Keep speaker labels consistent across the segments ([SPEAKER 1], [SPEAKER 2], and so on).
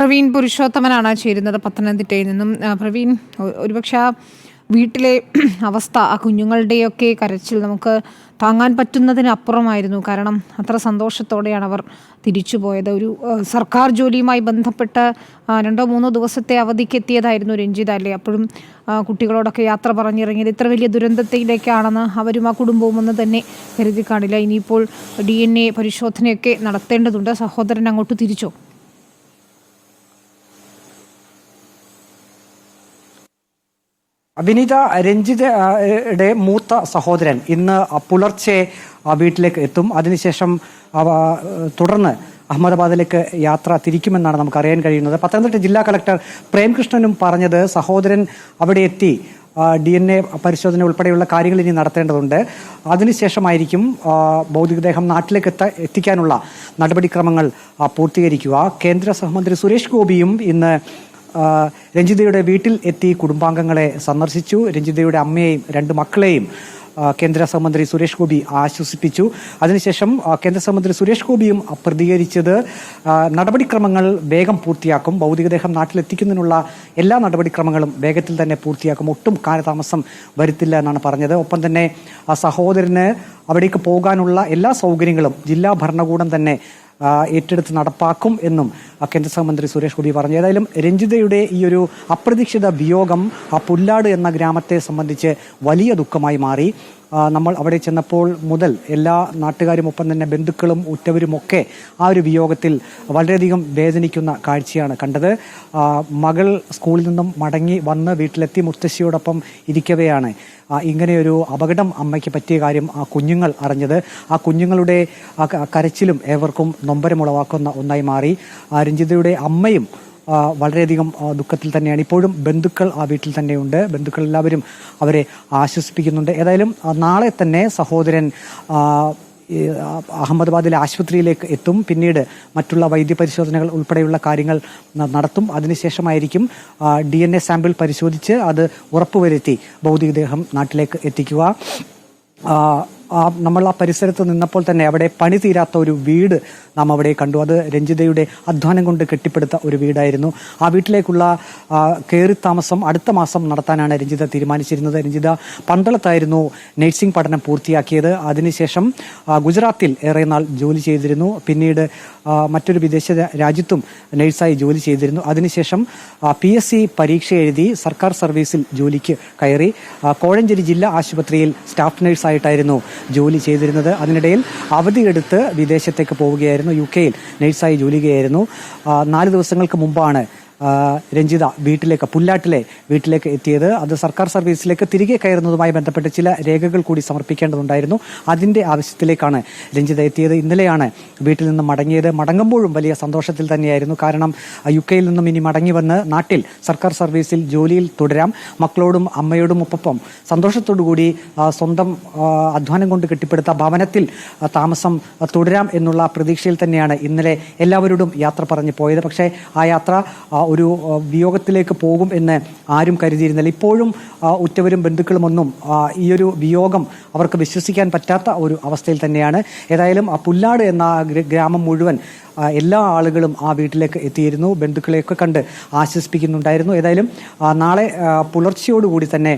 [SPEAKER 1] പ്രവീൺ പുരുഷോത്തമനാണ് ചേരുന്നത് പത്തനംതിട്ടയിൽ നിന്നും. പ്രവീൺ ഒരുപക്ഷെ ആ വീട്ടിലെ അവസ്ഥ ആ കുഞ്ഞുങ്ങളുടെയൊക്കെ കരച്ചിൽ നമുക്ക് താങ്ങാൻ പറ്റുന്നതിനപ്പുറമായിരുന്നു. കാരണം അത്ര സന്തോഷത്തോടെയാണ് അവർ തിരിച്ചു പോയത്. ഒരു സർക്കാർ ജോലിയുമായി ബന്ധപ്പെട്ട് രണ്ടോ മൂന്നോ ദിവസത്തെ അവധിക്ക് എത്തിയതായിരുന്നു രഞ്ജിത അല്ലേ? അപ്പോഴും കുട്ടികളോടൊക്കെ യാത്ര പറഞ്ഞിറങ്ങിയത് ഇത്ര വലിയ ദുരന്തത്തിലേക്കാണെന്ന് അവരും ആ കുടുംബവും ഒന്നും തന്നെ കരുതി കാണില്ല ഇനിയിപ്പോൾ ഡി എൻ എ പരിശോധനയൊക്കെ നടത്തേണ്ടതുണ്ട്. സഹോദരൻ അങ്ങോട്ട് തിരിച്ചോ?
[SPEAKER 2] വിനീത രഞ്ജിതയുടെ മൂത്ത സഹോദരൻ ഇന്ന് പുലർച്ചെ വീട്ടിലേക്ക് എത്തും. അതിനുശേഷം തുടർന്ന് അഹമ്മദാബാദിലേക്ക് യാത്ര തിരിക്കുമെന്നാണ് നമുക്ക് അറിയാൻ കഴിയുന്നത്. പത്തനംതിട്ട ജില്ലാ കളക്ടർ പ്രേംകൃഷ്ണനും പറഞ്ഞത് സഹോദരൻ അവിടെ എത്തി ഡി എൻ എ പരിശോധന ഉൾപ്പെടെയുള്ള കാര്യങ്ങൾ ഇനി നടത്തേണ്ടതുണ്ട്. അതിനുശേഷമായിരിക്കും ഭൗതികദേഹം നാട്ടിലേക്ക് എത്ത എത്തിക്കാനുള്ള നടപടിക്രമങ്ങൾ പൂർത്തീകരിക്കുക. കേന്ദ്ര സഹമന്ത്രി സുരേഷ് ഗോപിയും ഇന്ന് രഞ്ജിതയുടെ വീട്ടിൽ എത്തി കുടുംബാംഗങ്ങളെ സന്ദർശിച്ചു. രഞ്ജിതയുടെ അമ്മയെയും രണ്ട് മക്കളെയും കേന്ദ്ര സഹമന്ത്രി സുരേഷ് ഗോപി ആശ്വസിപ്പിച്ചു. അതിനുശേഷം കേന്ദ്ര സഹമന്ത്രി സുരേഷ് ഗോപിയും പ്രതികരിച്ചത് നടപടിക്രമങ്ങൾ വേഗം പൂർത്തിയാക്കും. ഭൗതികദേഹം നാട്ടിലെത്തിക്കുന്നതിനുള്ള എല്ലാ നടപടിക്രമങ്ങളും വേഗത്തിൽ തന്നെ പൂർത്തിയാക്കും. ഒട്ടും കാലതാമസം വരുത്തില്ല എന്നാണ് പറഞ്ഞത്. ഒപ്പം തന്നെ സഹോദരന് അവിടേക്ക് പോകാനുള്ള എല്ലാ സൗകര്യങ്ങളും ജില്ലാ ഭരണകൂടം തന്നെ ഏറ്റെടുത്ത് നടപ്പാക്കും എന്നും കേന്ദ്ര സഹമന്ത്രി സുരേഷ് ഗോപി പറഞ്ഞു. ഏതായാലും രഞ്ജിതയുടെ ഈ ഒരു അപ്രതീക്ഷിത വിയോഗം ആ പുല്ലാട് എന്ന ഗ്രാമത്തെ സംബന്ധിച്ച് വലിയ ദുഃഖമായി മാറി. നമ്മൾ അവിടെ ചെന്നപ്പോൾ മുതൽ എല്ലാ നാട്ടുകാരും ഒപ്പം തന്നെ ബന്ധുക്കളും ഉറ്റവരുമൊക്കെ ആ ഒരു വിയോഗത്തിൽ വളരെയധികം വേദനിക്കുന്ന കാഴ്ചയാണ് കണ്ടത്. മകൾ സ്കൂളിൽ നിന്നും മടങ്ങി വന്ന് വീട്ടിലെത്തി മുത്തശ്ശിയോടൊപ്പം ഇരിക്കവെയാണ്. ഇങ്ങനെയൊരു അപകടം അമ്മയ്ക്ക് പറ്റിയ കാര്യം ആ കുഞ്ഞുങ്ങൾ അറിഞ്ഞത്. ആ കുഞ്ഞുങ്ങളുടെ കരച്ചിലും ഏവർക്കും നൊമ്പരമുളവാക്കുന്ന ഒന്നായി മാറി. രഞ്ജിതയുടെ അമ്മയും വളരെയധികം ദുഃഖത്തിൽ തന്നെയാണ്. ഇപ്പോഴും ബന്ധുക്കൾ ആ വീട്ടിൽ തന്നെയുണ്ട്. ബന്ധുക്കൾ എല്ലാവരും അവരെ ആശ്വസിപ്പിക്കുന്നുണ്ട്. ഏതായാലും നാളെ തന്നെ സഹോദരൻ അഹമ്മദാബാദിലെ ആശുപത്രിയിലേക്ക് എത്തും. പിന്നീട് മറ്റുള്ള വൈദ്യപരിശോധനകൾ ഉൾപ്പെടെയുള്ള കാര്യങ്ങൾ നടത്തും. അതിനുശേഷമായിരിക്കും ഡി എൻ എ സാമ്പിൾ പരിശോധിച്ച് അത് ഉറപ്പുവരുത്തി ഭൗതികദേഹം നാട്ടിലേക്ക് എത്തിക്കുക. ആ, നമ്മൾ ആ പരിസരത്ത് നിന്നപ്പോൾ തന്നെ അവിടെ പണി തീരാത്ത ഒരു വീട് നാം അവിടെ കണ്ടു. അത് രഞ്ജിതയുടെ അധ്വാനം കൊണ്ട് കെട്ടിപ്പടുത്ത ഒരു വീടായിരുന്നു. ആ വീട്ടിലേക്കുള്ള കയറി താമസം അടുത്ത മാസം നടത്താനാണ് രഞ്ജിത തീരുമാനിച്ചിരുന്നത്. രഞ്ജിത പന്തളത്തായിരുന്നു നഴ്സിംഗ് പഠനം പൂർത്തിയാക്കിയത്. അതിനുശേഷം ഗുജറാത്തിൽ ഏറെ നാൾ ജോലി ചെയ്തിരുന്നു. പിന്നീട് മറ്റൊരു വിദേശ രാജ്യത്തും നഴ്സായി ജോലി ചെയ്തിരുന്നു. അതിനുശേഷം പി എസ് സി പരീക്ഷ എഴുതി സർക്കാർ സർവീസിൽ ജോലിക്ക് കയറി കോഴഞ്ചേരി ജില്ലാ ആശുപത്രിയിൽ സ്റ്റാഫ് നഴ്സായിട്ടായിരുന്നു. ജോലി ചെയ്തിരുന്നത്. അതിനിടയിൽ അവധിയെടുത്ത് വിദേശത്തേക്ക് പോവുകയായിരുന്നു. യു കെയിൽ നഴ്സായി ജോലി ചെയ്യുകയായിരുന്നു. നാല് ദിവസങ്ങൾക്ക് മുമ്പാണ് രഞ്ജിത വീട്ടിലേക്ക് പുല്ലാട്ടിലെ വീട്ടിലേക്ക് എത്തിയത്. അത് സർക്കാർ സർവീസിലേക്ക് തിരികെ കയറുന്നതുമായി ബന്ധപ്പെട്ട് ചില രേഖകൾ കൂടി സമർപ്പിക്കേണ്ടതുണ്ടായിരുന്നു. അതിന്റെ ആവശ്യത്തിലേക്കാണ് രഞ്ജിത എത്തിയത്. ഇന്നലെയാണ് വീട്ടിൽ നിന്ന് മടങ്ങിയത്. മടങ്ങുമ്പോഴും വലിയ സന്തോഷത്തിൽ തന്നെയായിരുന്നു. കാരണം യു കെയിൽ നിന്നും ഇനി മടങ്ങി വന്ന് നാട്ടിൽ സർക്കാർ സർവീസിൽ ജോലിയിൽ തുടരാം. മക്കളോടും അമ്മയോടും ഒപ്പം സന്തോഷത്തോടു കൂടി സ്വന്തം അധ്വാനം കൊണ്ട് കെട്ടിപ്പടുത്ത ഭവനത്തിൽ താമസം തുടരാം എന്നുള്ള പ്രതീക്ഷയിൽ തന്നെയാണ് ഇന്നലെ എല്ലാവരോടും യാത്ര പറഞ്ഞു പോയത്. പക്ഷേ ആ യാത്ര ഒരു വിയോഗത്തിലേക്ക് പോകും എന്ന് ആരും കരുതിയിരുന്നില്ല. ഇപ്പോഴും ഉറ്റവരും ബന്ധുക്കളുമൊന്നും ഈ ഒരു വിയോഗം അവർക്ക് വിശ്വസിക്കാൻ പറ്റാത്ത ഒരു അവസ്ഥയിൽ തന്നെയാണ്. ഏതായാലും ആ പുല്ലാട് എന്ന ഗ്രാമം മുഴുവൻ എല്ലാ ആളുകളും ആ വീട്ടിലേക്ക് എത്തിയിരുന്നു. ബന്ധുക്കളെയൊക്കെ കണ്ട് ആശ്വസിപ്പിക്കുന്നുണ്ടായിരുന്നു. ഏതായാലും നാളെ പുലർച്ചയോടുകൂടി തന്നെ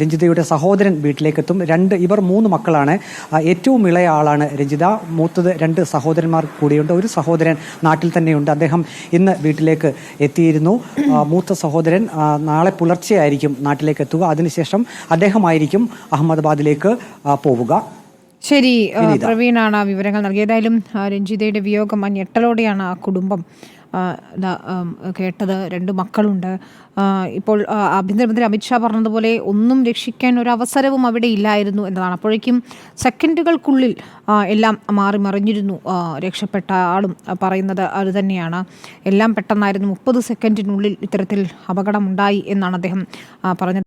[SPEAKER 2] രഞ്ജിതയുടെ സഹോദരൻ വീട്ടിലേക്കെത്തും. രണ്ട് ഇവർ മൂന്ന് മക്കളാണ്. ഏറ്റവും ഇളയ ആളാണ് രഞ്ജിത. മൂത്തത് രണ്ട് സഹോദരന്മാർ കൂടിയുണ്ട്. ഒരു സഹോദരൻ നാട്ടിൽ തന്നെയുണ്ട്. അദ്ദേഹം ഇന്ന് വീട്ടിലേക്ക് എത്തിയിരുന്നു. മൂത്ത സഹോദരൻ നാളെ പുലർച്ചെയായിരിക്കും നാട്ടിലേക്ക് എത്തുക. അതിനുശേഷം അദ്ദേഹമായിരിക്കും അഹമ്മദാബാദിലേക്ക് പോവുക.
[SPEAKER 1] ശരി പ്രവീണാണ് ആ വിവരങ്ങൾ നൽകിയത് ഏതായാലും ആ, രഞ്ജിതയുടെ വിയോഗം ആ ഞെട്ടലോടെയാണ് ആ കുടുംബം കേട്ടത്. രണ്ട് മക്കളുണ്ട്. ഇപ്പോൾ ആഭ്യന്തരമന്ത്രി അമിത്ഷാ പറഞ്ഞതുപോലെ ഒന്നും രക്ഷിക്കാൻ ഒരു അവസരവും അവിടെ ഇല്ലായിരുന്നു എന്നതാണ്. അപ്പോഴേക്കും സെക്കൻഡുകൾക്കുള്ളിൽ എല്ലാം മാറി മറിഞ്ഞിരുന്നു രക്ഷപ്പെട്ട ആളും പറയുന്നത് അത് തന്നെയാണ്. എല്ലാം പെട്ടെന്നായിരുന്നു. മുപ്പത് സെക്കൻഡിനുള്ളിൽ ഇത്തരത്തിൽ അപകടമുണ്ടായി എന്നാണ് അദ്ദേഹം പറഞ്ഞത്.